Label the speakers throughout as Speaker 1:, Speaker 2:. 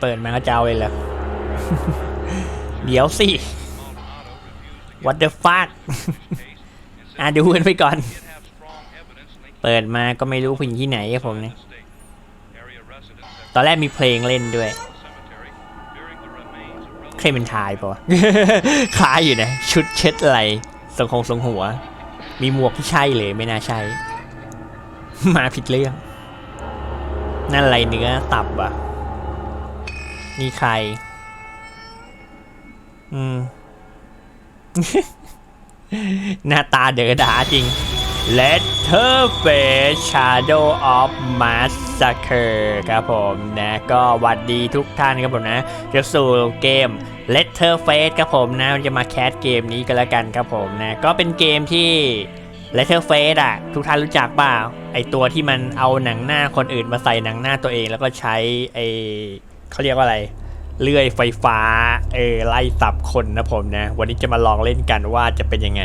Speaker 1: เปิดมาก็จะเอาเลยเหรอเดี๋ยวสิ what the fuck อะดูกันไปก่อน เปิดมาก็ไม่รู้ผู้หญิงที่ไหนครับผมเนี่ยตอนแรกมีเพลงเล่นด้วยเคลเมนทายปะคล้ายอยู่นะ ชุดเช็ดไรทรงคงทรงหัว มีหมวกที่ใช่เลยไม่น่าใช่ มาผิดเรื่อง นั่นอะไรเนื้อตับอะ นี่ใคร อืม หน้าตาเดอดาจริง Letterface Shadow of Massacre ครับผมนะ ก็หวัดดีทุกท่านครับผมนะจะสู่เกม Letterface ครับผมนะจะมาแคสเกมนี้กันแล้วกันครับผมนะ ก็เป็นเกมที่ Letterface อะ ทุกท่านรู้จักเปล่าไอตัวที่มันเอาหนังหน้าคนอื่นมาใส่หนังหน้าตัวเอง แล้วก็ใช้ไอ เขาเรียกว่าอะไร เลื่อยไฟฟ้า เออไล่สับคนนะผมนะ วันนี้จะมาลองเล่นกันว่าจะเป็นยังไง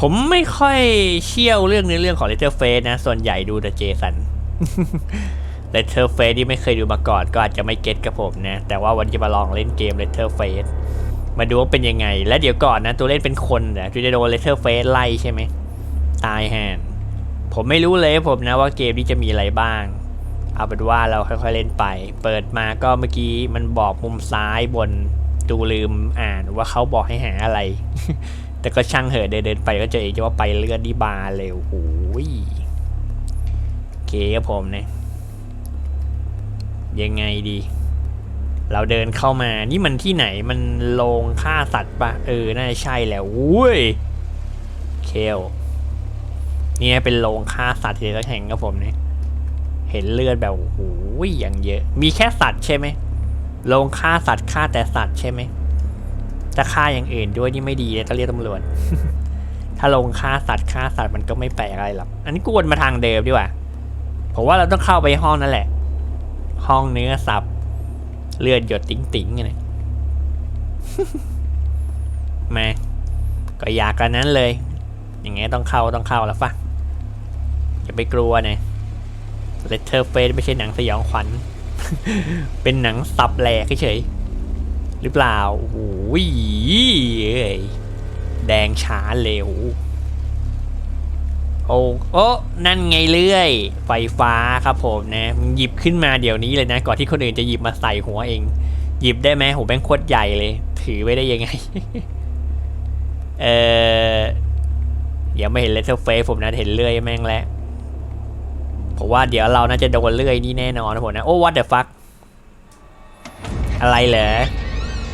Speaker 1: ผมไม่ค่อยเชี่ยวเรื่องเนื้เรื่องของ Letterface นะ ส่วนใหญ่ดูแต่เจสัน Letterface ที่ไม่เคยดูมาก่อนก็อาจจะไม่เก็ตกับผมนะ แต่ว่าวันนี้จะมาลองเล่นเกม Letterface มาดูว่าเป็นยังไง และเดี๋ยวก่อนนะ ตัวเล่นเป็นคนนะจะโดน Letterface ไล่ใช่ไหมตายแฮนผมไม่รู้เลยผมนะว่าเกมนี้จะมีอะไรบ้าง เอาเป็นว่าเราค่อยๆเล่นไป เปิดมาก็เมื่อกี้มันบอกมุมซ้ายบนดูลืมอ่านว่าเขาบอกให้หาอะไร แต่ก็ช่างเหอะเดินๆไปก็เจอเองจะว่าไปเลือดดีบาร์เลยโอ้ยโอเคครับผมเนี่ยยังไงดี เราเดินเข้ามา นี่มันที่ไหนมันโรงฆ่าสัตว์ปะเออ น่าจะใช่แหล้วอุ้ยเคลเนี่ยเป็นโรงฆ่าสัตว์ที่เราแห่งครับผมเนี่ย เห็นเลือดแบบโอ้โหอย่างเยอะ มีแค่สัตว์ใช่ไหมโรงฆ่าสัตว์ฆ่าแต่สัตว์ใช่ไหมจะฆ่าอย่างอื่นด้วยนี่ไม่ดีเลยต้องเรียกตำรวจ ถ้าลงฆ่าสัตว์ฆ่าสัตว์มันก็ไม่แปลกอะไรหรอก อันนี้กวนมาทางเดิมดีกว่า ผมว่าเราต้องเข้าไปห้องนั่นแหละ ห้องเนื้อสับเลือดหยดติ๋งติ๋งๆไงแม่ก็อยากกันนั้นเลย อย่างเงี้ยต้องเข้าต้องเข้าแล้วฟะอย่าไปกลัวนะ เลเทอร์เฟสไม่ใช่หนังสยองขวัญ เป็นหนังสับแหลกเฉยๆหรือเปล่าโอ้โหเอ้ยแดงช้าเร็ว โอ้โอ้นั่นไงเลื่อย ไฟฟ้าครับผมนะมึงหยิบขึ้นมาเดี๋ยวนี้เลยนะ ก่อนที่คนอื่นจะหยิบมาใส่หัวเอง หยิบได้ไหมโหแบงค์โคตรใหญ่เลย ถือไว้ได้ยังไง เออยังไม่เห็นเลเทอร์เฟสผมนะ เห็นเลื่อยแม่งแล้ว ผมว่าเดี๋ยวเราน่าจะโดนเลื่อยนี่แน่นอนนะผมนะ โอ้ what the fuck อะไรเหรอ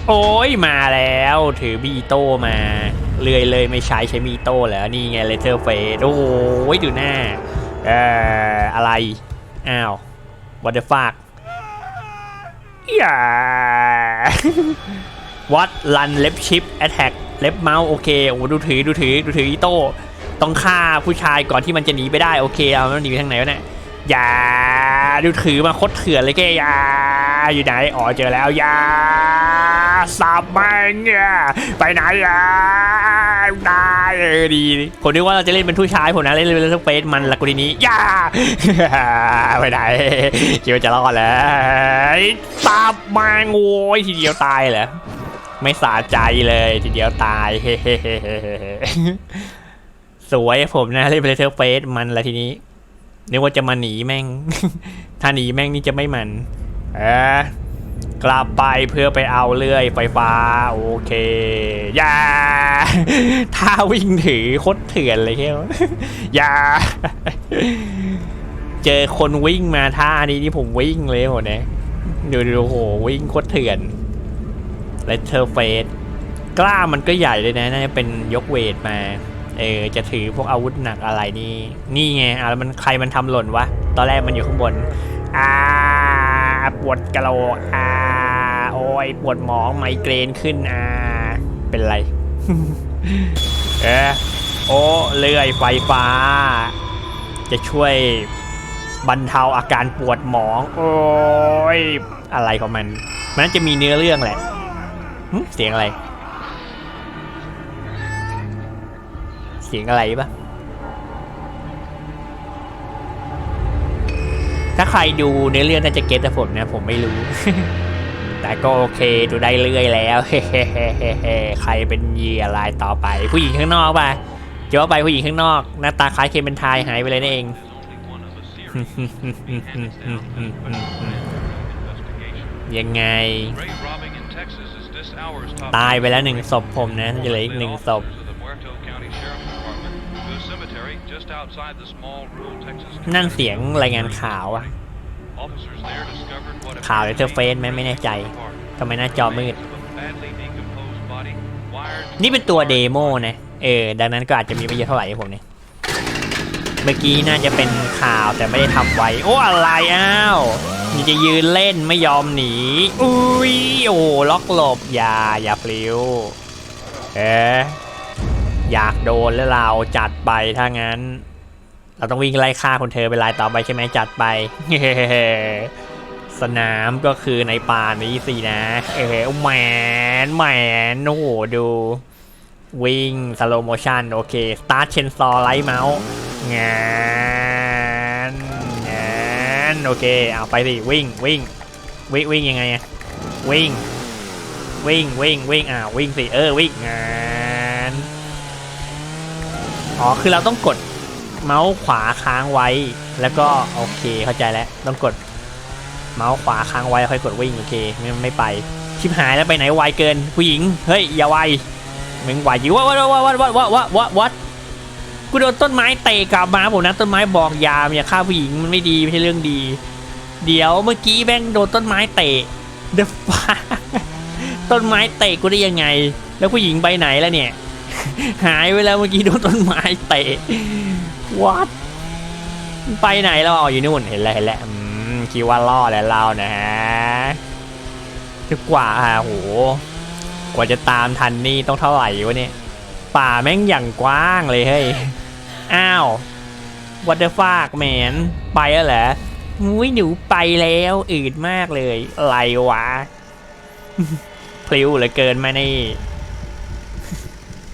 Speaker 1: โอ้ยมาแล้ว ถือบีโต้มา เลื่อยเลยไม่ใช้ใช้มีโต้แล้วนี่ไงเลเทอร์เฟสโอ้ยดูหน้า เอ่ออะไร อ้าว what the fuck อย่า what run left shift attack left mouse โอเคโอ้ดูถือดูถือดูถืออีโต้ต้องฆ่าผู้ชายก่อนที่มันจะหนีไปได้โอเคเอามันหนีไปทางไหนวะเนี่ย อย่าดูถือมาคตรเถื่อนเลยแกอย่าอยู่ไหนอ๋อเจอแล้วอย่าสับมันเนี่ยไปไหนอะตายเออดีผมนึกว่าเราจะเล่นเป็นผู้ชายผมนะเล่นเป็นสเปซมันละกูทีนี้อย่าไปไหนคิดว่าจะรอดแล้วสับมันโว้ยทีเดียวตายเหรอไม่สาใจเลยทีเดียวตายสวยผมนะเล่นเพลเทอร์เฟสมันละทีนี้ นึกว่าจะมาหนีแม่ง ถ้าหนีแม่งนี่จะไม่มันเออกลับไปเพื่อไปเอาเลื่อยไฟฟ้า โอเคอย่าถ้าวิ่งถือโคตรเถื่อนเลยเฮ้ยอย่าเจอคนวิ่งมาท่านี้นี่ผมวิ่งเลยโหเนี่ยดูดูโหวิ่งโคตรเถื่อนเลเทอร์เฟสกล้ามมันก็ใหญ่เลยนะน่าจะเป็นยกเวทมา เออจะถือพวกอาวุธหนักอะไรนี่นี่ไงอะแล้วมันใครมันทำหล่นวะตอนแรกมันอยู่ข้างบนอ่าปวดกระโหลกอ่าโอ้ยปวดหมองไมเกรนขึ้นอ่าเป็นไรเออโอ้เลื่อยไฟฟ้า จะช่วยบรรเทาอาการปวดหมอง โอ้ยอะไรของมัน มันน่าจะมีเนื้อเรื่องแหละหึเสียงอะไร เสียงอะไรปะถ้าใครดูในเรื่องน่าจะเก็ตแต่ผมนะผมไม่รู้ แต่ก็โอเคดูได้เรื่อยแล้วใครเป็นเหยื่อรายต่อไป ผู้หญิงข้างนอกป่ะจะว่าไปผู้หญิงข้างนอกหน้าตาคล้ายเคเป็นทายหายไปเลยนั่นเอง ยังไง ตายไปแล้วหนึ่งศพผมนะจะเหลืออีกหนึ่งศพ นั่นเสียงรายงานข่าวอะข่าวหรือเธอเฟซไหมไม่แน่ใจทำไมหน้าจอมืด นี่เป็นตัวเดโมนะ เออ ดังนั้นก็อาจจะมีไม่เยอะเท่าไหร่ให้ผมเนี่ยเมื่อกี้น่าจะเป็นข่าวแต่ไม่ได้ทำไว้ โอ้อะไรอ้าวนี่จะยืนเล่นไม่ยอมหนี อุ้ยโอ้ล็อกหลบอย่าอย่าปลิวเอ๊ะ อยากโดนแล้วเราจัดไปถ้างั้น เราต้องวิ่งไล่ฆ่าคนเธอเป็นรายต่อไปใช่ไหมจัดไป สนามก็คือในป่านี้สินะ เออแหมนแหมนโอ้โหดู วิ่งสโลโมชันโอเคสตาร์ทเชนซอไลท์เมาส์งานงานโอเค เอาไปสิวิ่งวิ่งวิ่งวิ่งยังไงอะวิ่ง วิ่งวิ่งวิ่งอ่าวิ่งสิเออวิ่งงาน อ๋อ คือเราต้องกดเมาส์ขวาค้างไว้ แล้วก็โอเคเข้าใจแล้ว ต้องกดเมาส์ขวาค้างไว้ค่อยกดวิ่งโอเคไม่ไม่ไป ชิบหายแล้วไปไหนไวเกิน ผู้หญิง เฮ้ย อย่าไวมึงไหวอยู่วัดวัดวัดวัดวัดวัดวัดวัดวัดกูโดนต้นไม้เตะกลับมาผมนะต้นไม้บอกยามอย่าฆ่าผู้หญิงมันไม่ดีไม่ใช่เรื่องดี เดี๋ยวเมื่อกี้แบงโดนต้นไม้เตะเดฟ้าต้นไม้เตะกูได้ยังไง แล้วผู้หญิงไปไหนแล้วเนี่ย หายไปแล้วเมื่อกี้โดนต้นไม้เตะวัดไปไหนแล้วอ๋อยู่นู่นเห็นแล้วเห็นแล้วคิดว่าล่อแล้วเรานะฮะจะกว่าอะโหกว่าจะตามทันนี่ต้องเท่าไหร่วะเนี่ยป่าแม่งอย่างกว้างเลยเฮ้ยอ้าววัตเตอร์ฟากแมนไปแล้วเหรอมุ้ยหนูไปแล้วอืดมากเลยอะไรวะพลิ้วเหลือเกินมานี่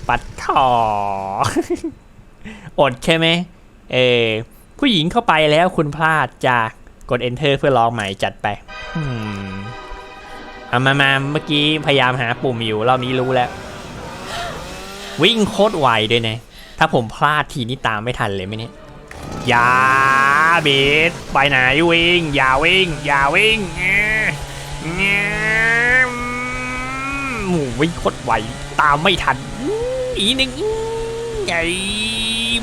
Speaker 1: ปัดถออดใช่ไหมเออผู้หญิงเข้าไปแล้วคุณพลาดจะกด enter เพื่อลองใหม่จัดไปมเอามามาเมื่อกี้พยายามหาปุ่มอยู่รอบนี้รู้แล้ว วิ่งโคตรไวด้วยนะ ถ้าผมพลาดทีนี้ตามไม่ทันเลยไหมเนี่ยอย่าเบสไปไหนวิ่ง อย่าวิ่ง อย่าวิ่งเงี้ยเงี้ยหมูวิ่งโคตรไวตามไม่ทัน อีหนึ่งไง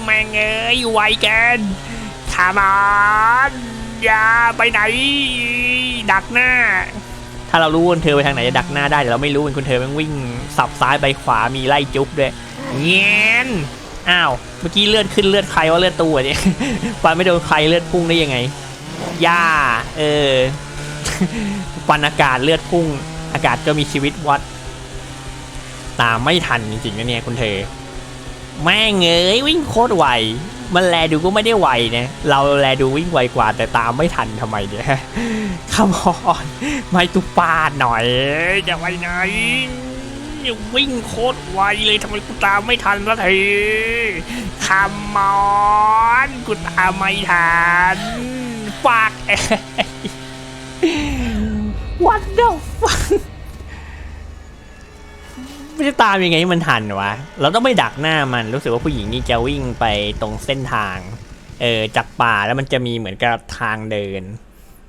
Speaker 1: แม่งเอ้ยไวเกินขามอนอย่าไปไหน ดักหน้า ถ้าเรารู้ว่าเธอไปทางไหนจะดักหน้าได้แต่เราไม่รู้เป็นคุณเธอแม่งวิ่งสับซ้ายไปขวามีไล่จุ๊บด้วยเงี้ยอ้าว เมื่อกี้เลือดขึ้นเลือดใครว่าเลือดตัวเนี่ยฟันไม่โดนใครเลือดพุ่งได้ยังไงย่าเออฟันอากาศเลือดพุ่ง อากาศก็มีชีวิตวัด ตามไม่ทันจริงๆนะเนี่ยคุณเธอ แม่งเอ้ยวิ่งโคตรไว มันแลดูก็ไม่ได้ไวนะ เราแลดูวิ่งไวกว่าแต่ตามไม่ทันทำไมเนี่ยขมอนไม่ตุปาดหน่อยจะไปไหนวิ่งโคตรไวเลยทำไมกูตามไม่ทันละทีขมอนกูตามไม่ทันฝากเอ What the fuck ไม่จะตามยังไงให้มันทันวะ เราต้องไม่ดักหน้ามัน รู้สึกว่าผู้หญิงนี่จะวิ่งไปตรงเส้นทาง เออจากป่าแล้วมันจะมีเหมือนกับทางเดิน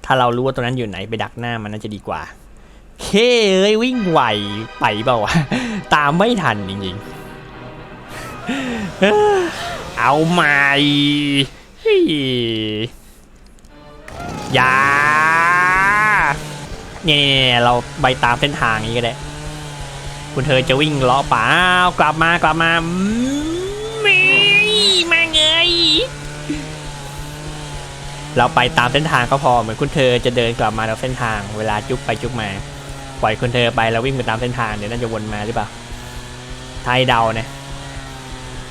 Speaker 1: ถ้าเรารู้ว่าตรงนั้นอยู่ไหนไปดักหน้ามันน่าจะดีกว่าเฮ้ยเอ้ยวิ่งไวไปเปล่าวะ ตามไม่ทันจริงๆ เอาใหม่เฮ้ยอย่าเนี่ยเราไปตามเส้นทางนี้ก็ได้ คุณเธอจะวิ่งเลาะป่ากลับมากลับมาไม่ม่งเอ้ยเราไปตามเส้นทางก็พอเหมือนคุณเธอจะเดินกลับมาตามเส้นทาง เวลาจุกไปจุกมา ปล่อยคุณเธอไปแล้ววิ่งไปตามเส้นทางเดี๋ยวน่าจะวนมาหรือเปล่าไทยเดานะ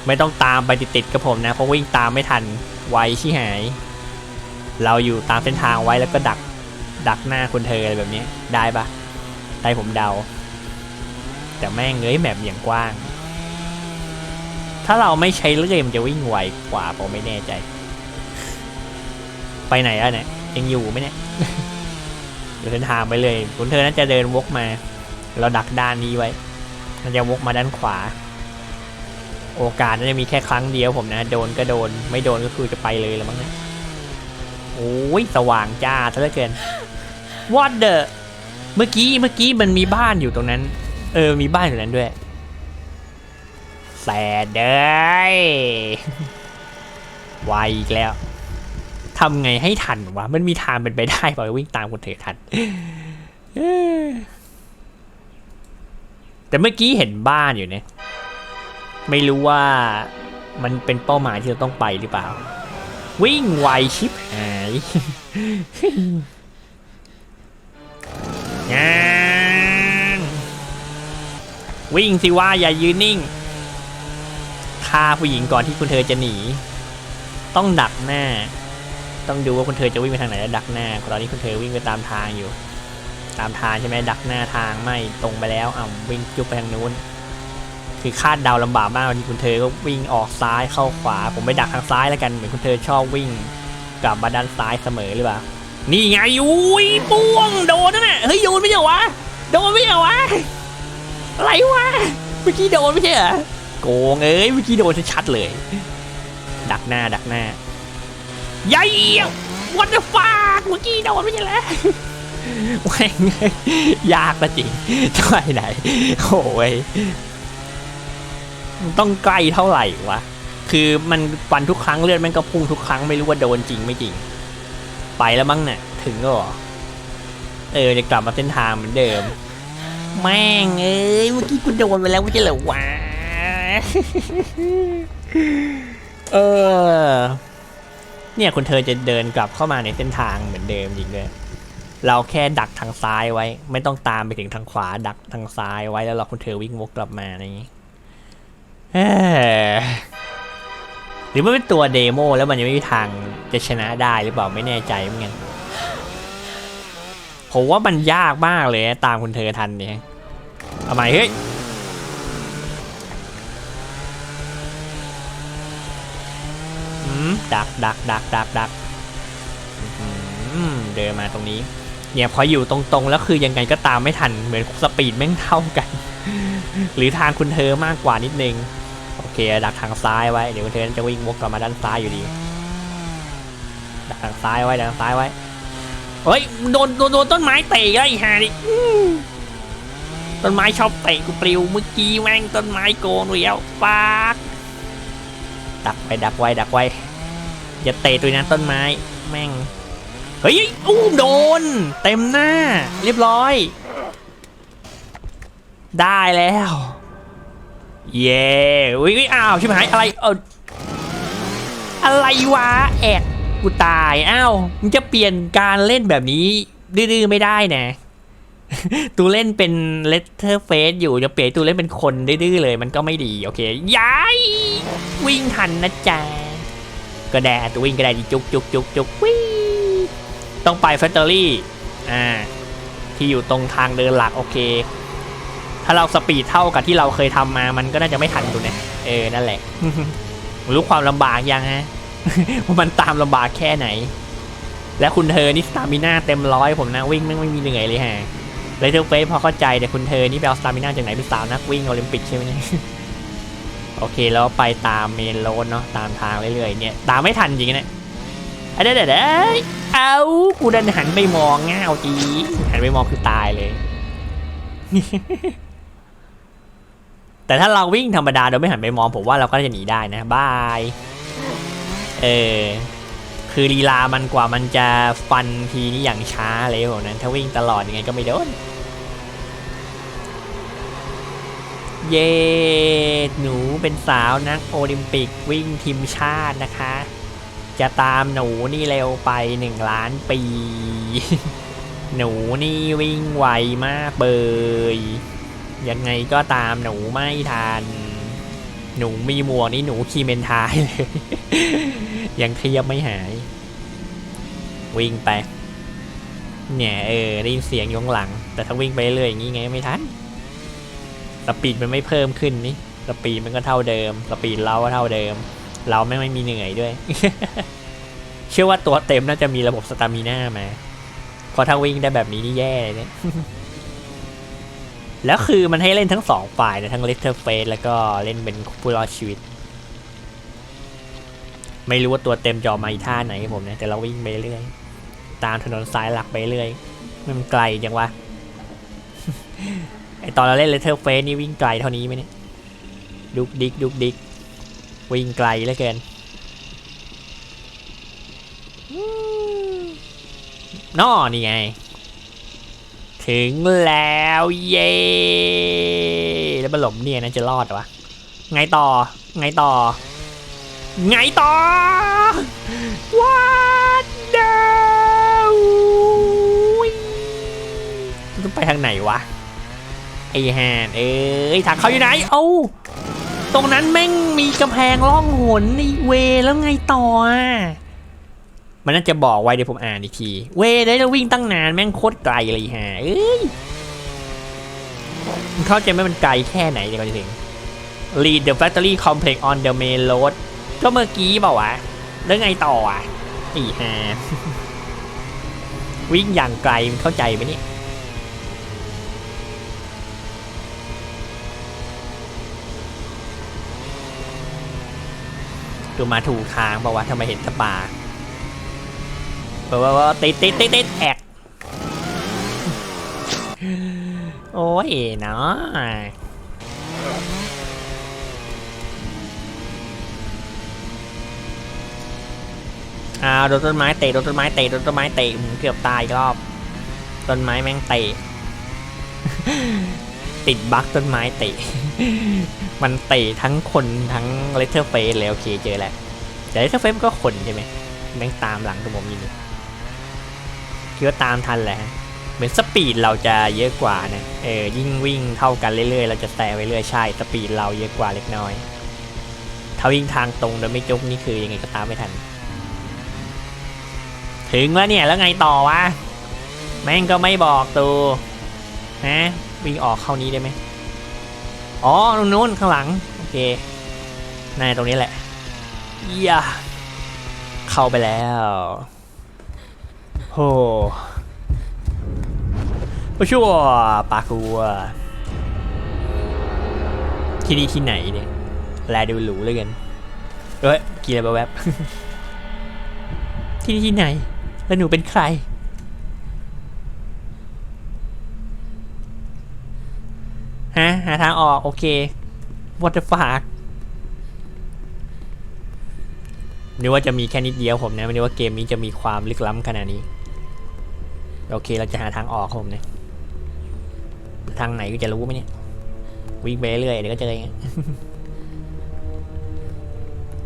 Speaker 1: ไม่ต้องตามไปติดๆกับผมนะเพราะวิ่งตามไม่ทันไวชิหาย เราอยู่ตามเส้นทางไว้แล้วก็ดักดักหน้าคุณเธออะไรแบบนี้ได้ปะได้ผมเดา แต่แม่งเอ้ยแบบอย่างกว้าง ถ้าเราไม่ใช้เลื่อยมันจะวิ่งไวกว่าผมไม่แน่ใจ ไปไหนอะเนี่ยยังอยู่ไหมเนี่ยเดินทางไปเลยคุณเธอน่าจะเดินวกมา เราดักด้านนี้ไว้น่าจะวกมาด้านขวา โอกาสน่าจะมีแค่ครั้งเดียวผมนะ โดนก็โดน ไม่โดนก็คือจะไปเลยและมั้งเนี่ยโอ้ยสว่างจ้าซะเหลือเกิน What the เมื่อกี้เมื่อกี้มันมีบ้านอยู่ตรงนั้น เออ มีบ้านอยู่นั้นด้วยแสดเด้ยไวอีกแล้วทำไงให้ทันวะ มันมีทางเป็นไปได้ปล่าวิ่งตามคนเถอทัน แต่เมื่อกี้เห็นบ้านอยู่เนี่ย ไม่รู้ว่ามันเป็นเป้าหมายที่เราต้องไปหรือเปล่า วิ่งไวชิบหายงา วิ่งสิว่าอย่ายืนนิ่งฆ่าผู้หญิงก่อนที่คุณเธอจะหนี ต้องดักหน้า ต้องดูว่าคุณเธอจะวิ่งไปทางไหนแล้วดักหน้าตอนนี้คุณเธอวิ่งไปตามทางอยู่ ตามทางใช่ไหมดักหน้าทางไม่ตรงไปแล้วอ่าวิ่งจุกไปทางนู้น คือคาดเดาลำบากมากวันนี้คุณเธอก็วิ่งออกซ้ายเข้าขวา ผมไปดักทางซ้ายแล้วกันเหมือนคุณเธอชอบวิ่ง กลับมาด้านซ้ายเสมอหรือเปล่านี่ไงอุ้ยป้วงโดนนั่นแหละเฮ้ยโดนไม่เหรอวะโดนไม่เหรอวะ อะไรวะ เมื่อกี้โดนไม่ใช่เหรอ โกงเอ้ย เมื่อกี้โดนชัดเลย ดักหน้าดักหน้ายัยวันเดอร์ฟากเมื่อกี้โดนไม่ใช่เหรอแม่งยากนะจริงจะไปไหนโอ้ยต้องใกล้เท่าไหร่วะ คือมันฟันทุกครั้งเลือดมันก็พุ่งทุกครั้งไม่รู้ว่าโดนจริงไม่จริง ไปแล้วมั้งเนี่ยถึงก็เออจะกลับมาเส้นทางเหมือนเดิม แม่งเอ้ยเมื่อกี้กูโดนไปแล้วไม่ใช่เหรอวะเออ เนี่ยคุณเธอจะเดินกลับเข้ามาในเส้นทางเหมือนเดิมจริงด้วยเราแค่ดักทางซ้ายไว้ ไม่ต้องตามไปถึงทางขวา ดักทางซ้ายไว้แล้วเราคุณเธอวิ่งวกกลับมาอะไรอย่างนี้หรือมันเป็นตัวเดโมแล้วมันยังไม่มีทางจะชนะได้หรือเปล่าไม่แน่ใจเหมือนกัน ผมว่ามันยากมากเลยตามคุณเธอทันเนี่ยเอาใหม่เฮ้ยอืมดักดักดักดักดักอืมเดินมาตรงนี้ เนี่ยพออยู่ตรงๆ แล้วคือยังไงก็ตามไม่ทัน เหมือนสปีดแม่งเท่ากัน หรือทางคุณเธอมากกว่านิดนึง โอเค ดักทางซ้ายไว้ เดี๋ยวคุณเธอจะวิ่งวกกลับมาด้านซ้ายอยู่ดี ดักทางซ้ายไว้ ดักทางซ้ายไว้ เฮ้ยโดนโดนโดนต้นไม้เตะแล้วไอ้ห่าดิต้นไม้ชอบเตะกูปลิวเมื่อกี้แม่งต้นไม้โกนเรียวฟากดักไปดักไว้ดักไว้อย่าเตะตัวนั้นต้นไม้แม่งเฮ้ยอู้โดน เต็มหน้า เรียบร้อย ได้แล้ว เย้อุ้ยอุ๊ยอ้าวชิบหายอะไรเอออะไรวะแอก กูตายอ้าวมึงจะเปลี่ยนการเล่นแบบนี้ ดื้อๆไม่ได้นะตูเล่นเป็นเลตเตอร์เฟสอยู่จะเปลี่ยนตูเล่นเป็นคนดื้อๆเลยมันก็ไม่ดีโอเคย้ายวิ่งทันนะจ๊ะก็แดดวิ่งก็ได้ดิจุกจุกจุกจุกวิ่งต้องไปแฟคทอรี่อ่าที่อยู่ตรงทางเดินหลักโอเค ถ้าเราสปีดเท่ากับที่เราเคยทำมา มันก็น่าจะไม่ทันดูนะเออนั่นแหละรู้ความลำบากยังฮะ ว่ามันตามลำบากแค่ไหน และคุณเธอนี่สตามิน่าเต็มร้อยผมนะวิ่งไม่ไม่มีเหนื่อยเลยฮะเลยเทอร์เฟสพอเข้าใจแต่คุณเธอนี่ไปเอาสตามิน่าจากไหนเป็นสาวนักวิ่งโอลิมปิกใช่ไหมเนี่ยโอเคแล้วไปตามเมนโรดเนาะตามทางเรื่อยๆเนี่ยตามไม่ทันจริงนะไอ้เด็ดเด็ดเอากูดันหันไปมองง่าวจีหันไปมองคือตายเลย แต่ถ้าเราวิ่งธรรมดาโดยไม่หันไปมองผมว่าเราก็จะหนีได้นะบาย เออคือลีลามันกว่ามันจะฟันทีนี้อย่างช้าเลยผมนั้น ถ้าวิ่งตลอดยังไงก็ไม่โดน เย้หนูเป็นสาวนักโอลิมปิกวิ่งทีมชาตินะคะ จะตามหนูนี่เร็วไปหนึ่งล้านปี หนูนี่วิ่งไวมากเบยยังไงก็ตามหนูไม่ทัน หนูมีหมวกนี่หนูคีเมนทายเลยยังเครียบไม่หาย วิ่งไป เนี่ยเออได้ยินเสียงอยข้างหลัง แต่ถ้าวิ่งไปเรื่อยอย่างนี้ไงไม่ทันสปีดมันไม่เพิ่มขึ้นนี่สปีดมันก็เท่าเดิมสปีดเราก็เท่าเดิม เราไม่ไม่มีเหนื่อยด้วย เชื่อว่าตัวเต็มน่าจะมีระบบสตามิน่ามาเพราะถ้าวิ่งได้แบบนี้นี่แย่เลยเนี่ย แล้วคือมันให้เล่นทั้งสองฝ่ายนะทั้งเล t เ r อร์เฟสแล้วก็เล่นเป็นผู้รอดชีวิต ไม่รู้ว่าตัวเต็มจอมาอีท่าไหนผมนะแต่เราวิ่งไปเรื่อย ตามถนนสายหลักไปเรื่อย มันไกลจังวะไอตอนเราเล่นเลเทอร์เฟสนี่วิ่งไกลเท่านี้ไหมเนี่ยดุกดิกดุกดิกวิ่งไกลเหลือเกินนอนี่ไง ถึงแล้วเย้แล้วบหลมเนี่ยนะจะรอดหรอวะไงต่อ ไงต่อ ไงต่อ What the ต้องไปทางไหนวะ ไอ้ห่านเอ้ยทางเขาอยู่ไหน เอ้า ตรงนั้นแม่งมีกำแพงล่องหนในเวแล้วไงต่ออะ มันน่าจะบอกไว้เดี๋ยวผมอ่านอีกที เวได้เราวิ่งตั้งนานแม่งโคตรไกลเลยฮะเอ้ยเข้าใจไหมมันไกลแค่ไหนเดี๋ยวก่อนจะถึง lead the factory complex on the main road ก็เมื่อกี้เปล่าวะแล้วไงต่ออะอีฮาวิ่งอย่างไกลมันเข้าใจไหมเนี่ยคือมาถูกทางบอกว่าวะทำไมเห็นสปาเพรา ว่าว่าติดติดติดติดแอกโอ้ยเนาะอ้าวโดนต้นไม้เตะโดนต้นไม้เตะโดนต้นไม้เตะอืมเกือบตายรอบต้นไม้แม่งเตะติดบั๊กต้นไม้เตะมันเตะทั้งคนทั้งเลเทอร์เฟสเลยโอเคเจอแหล้วแต่เลเทอร์เฟสก็คนใช่ไหมแม่งตามหลังตัวผมอยู่นี่ คิดว่าตามทันแหละเหมือนสปีดเราจะเยอะกว่านะเออยิ่งวิ่งเท่ากันเรื่อยๆ เราจะแซงไปเรื่อยใช่สปีดเราเยอะกว่าเล็กน้อย ถ้าวิ่งทางตรงโดยไม่จุกนี่คือยังไงก็ตามไม่ทัน ถึงแล้วเนี่ยแล้วไงต่อวะแม่งก็ไม่บอกตูฮะวิ่งออกเข้านี้ได้ไหมอ๋อตรงนู้นข้างหลังโอเคน่าจะตรงนี้แหละอย่าเข้าไปแล้ว โหโอ้ชั่วปากัว ที่นี่ที่ไหนเนี่ย แลดูหรูเลยกันเอ้ยกี่อะไรแวบที่นี่ที่ไหน แล้วหนูเป็นใคร ฮะ หาทางออก โอเค what the fuck นึกว่าจะมีแค่นิดเดียวผมนะ ไม่นึกว่าเกมนี้จะมีความลึกล้ำขนาดนี้ โอเคเราจะหาทางออกผมเนี่ยทางไหนก็จะรู้ไหมเนี่ย วิ่งไปเรื่อยเดี๋ยวก็เจอเอง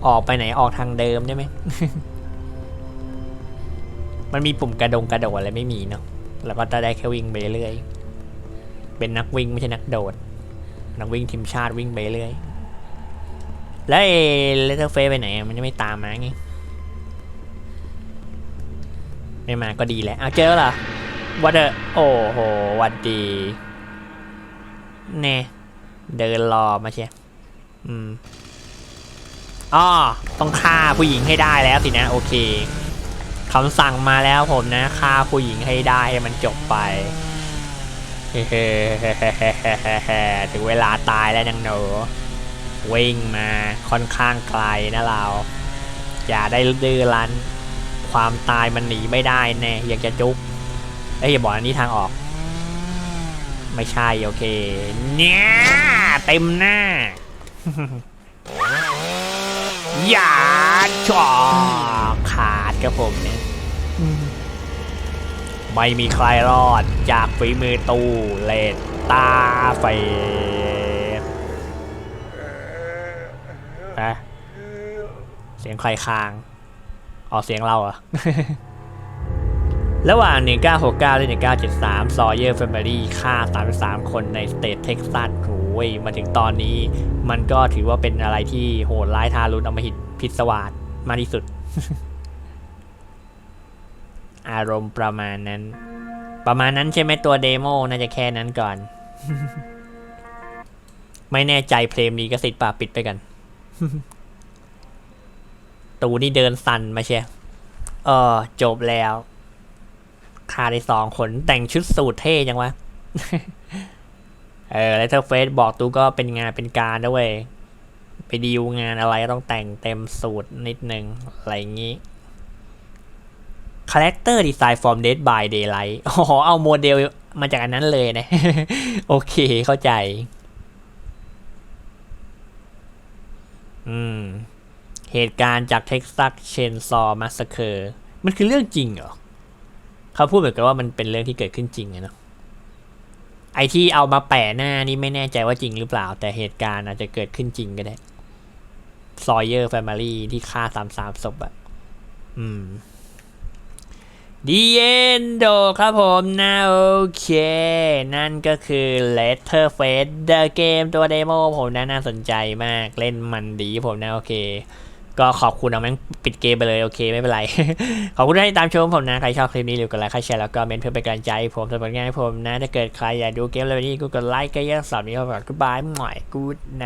Speaker 1: ออกไปไหนออกทางเดิมได้ไหม มันมีปุ่มกระดงกระโดดอะไรไม่มีเนาะ แล้วก็จะได้แค่วิ่งไปเรื่อย เป็นนักวิ่งไม่ใช่นักโดด นักวิ่งทีมชาติวิ่งไปเรื่อย แล้วเอเลเทอร์เฟสไปไหน มันยังไม่ตามมาไง ไม่มาก็ดีแหละเอาเจอเหรอ วัดเดอโอ้โหวัดดีแน่เดินรอมาเชียอืมอ้อต้องฆ่าผู้หญิงให้ได้แล้วสินะโอเคคำสั่งมาแล้วผมนะฆ่าผู้หญิงให้ได้ให้มันจบไปเฮ้ถึงเวลาตายแล้วนางหนูวิ่งมาค่อนข้างไกลนะเรา อย่าได้ดื้อรั้น ความตายมันหนีไม่ได้แน่อยากจะจุก เอ้ยอย่าบอกอันนี้ทางออก ไม่ใช่โอเค เนี่ยเต็มหน้า อย่าจอขาดกับผมเนี่ยไม่มีใครรอดจากฝีมือตู้เลดตาไฟนะเสียงใครคาง ออกเสียงเราเหรอะ ระหว่าง 1969 และ 1973 ซอเยอร์แฟมิลี่ฆ่า 33 คนในสเตทเท็กซัสโอ้ยมาถึงตอนนี้มันก็ถือว่าเป็นอะไรที่โหดร้ายทารุณอำมหิตพิศวาสมากที่สุด อารมณ์ประมาณนั้น ประมาณนั้นใช่ไหมตัวเดโมน่าจะแค่นั้นก่อน ไม่แน่ใจเพลมนี้ก็สิทธิ์ป่าปิดไปกัน ตูนี่เดินสั่นมาเชียเออจบแล้ว คาได้สองคนแต่งชุดสูทเท่จังวะ เออแล้วเธอเฟสบอกตูก็เป็นงานเป็นการด้วย ไปดีลงานอะไรต้องแต่งเต็มสูตรนิดนึง อะไรอย่างนี้ Character Design from Dead by Daylight อ๋อ เอาโมเดลมาจากอันนั้นเลยนะ โอเคเข้าใจ อืม เหตุการณ์จากเท็กซัสเชนซอมาสเคอร์มันคือเรื่องจริงเหรอ เขาพูดเหมือนกับว่ามันเป็นเรื่องที่เกิดขึ้นจริงอะเนาะไอที่เอามาแปะหน้านี่ไม่แน่ใจว่าจริงหรือเปล่า แต่เหตุการณ์อาจจะเกิดขึ้นจริงก็ได้ซอยเยอร์แฟมิลี่ที่ฆ่าสามสามศพอะอืมดีเอนโดครับผมนะโอเค นั่นก็คือ Letter Face The Game ตัวเดโมผมนะน่าสนใจมากเล่นมันดีผมนะโอเค ก็ขอบคุณเอาแม่งปิดเกมไปเลยโอเคไม่เป็นไร ขอบคุณที่ติดตามชมผมนะ ใครชอบคลิปนี้หรือกดไลค์ใครแชร์แล้วก็เมนเพื่อเป็นกำลังใจผมสำหรับงานให้ผมนะ ถ้าเกิดใครอยากดูเกมอะไรแบบนี้ก็กดไลค์ก็ยังสอบนี้เขาบอกกูบายหน่อยกูไน